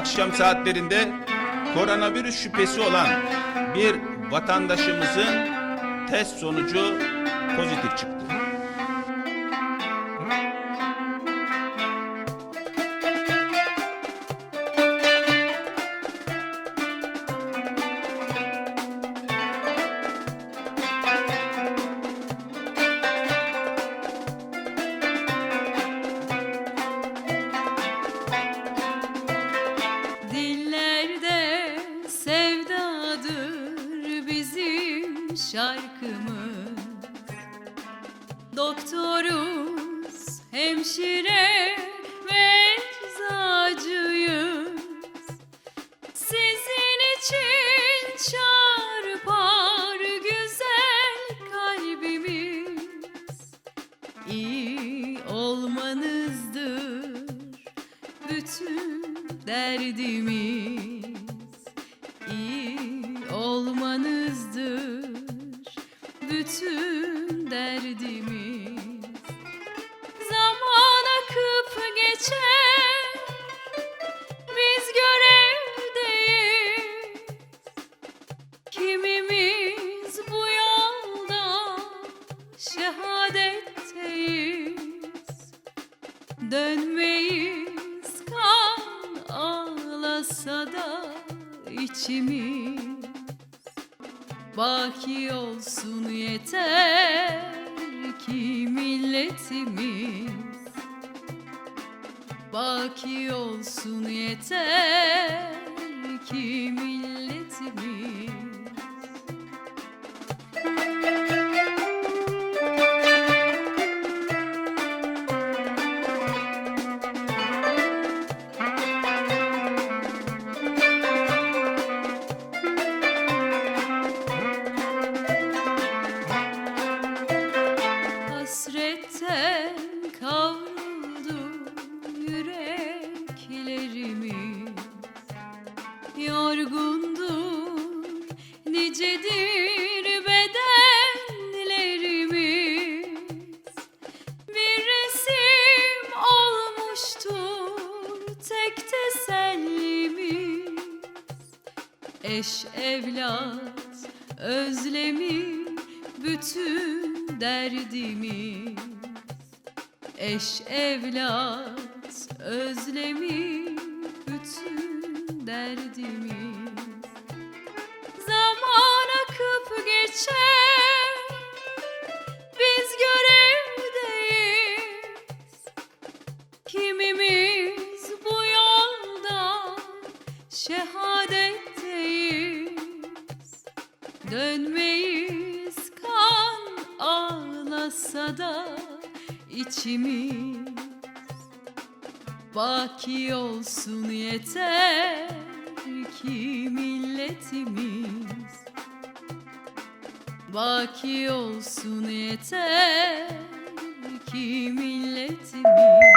akşam saatlerinde koronavirüs şüphesi olan bir vatandaşımızın test sonucu pozitif çıktı. Sevdadır bizim şarkımız. Doktoruz, hemşire ve eczacıyız. Sizin için çarpar güzel kalbimiz. İyi olmanızdır bütün derdimiz olmanızdır bütün derdimiz zaman akıp geçer. Biz görevdeyiz. Kimimiz bu yolda şehadetteyiz. Dönmeyiz kan ağlasa da içimiz Baki olsun yeter ki milletimiz. Baki olsun yeter ki milletimiz Yorgundur nicedir bedenlerimiz. Bir resim olmuştur tek tesellimiz. Eş evlat özlemi bütün derdimiz. Eş evlat özlemi bütün derdimiz. Zaman akıp geçer biz görevdeyiz. Kimimiz bu yolda şehadetteyiz. Dönmeyiz kan ağlasa da içimiz Baki olsun yeter ki milletimiz. Baki olsun yeter ki milletimiz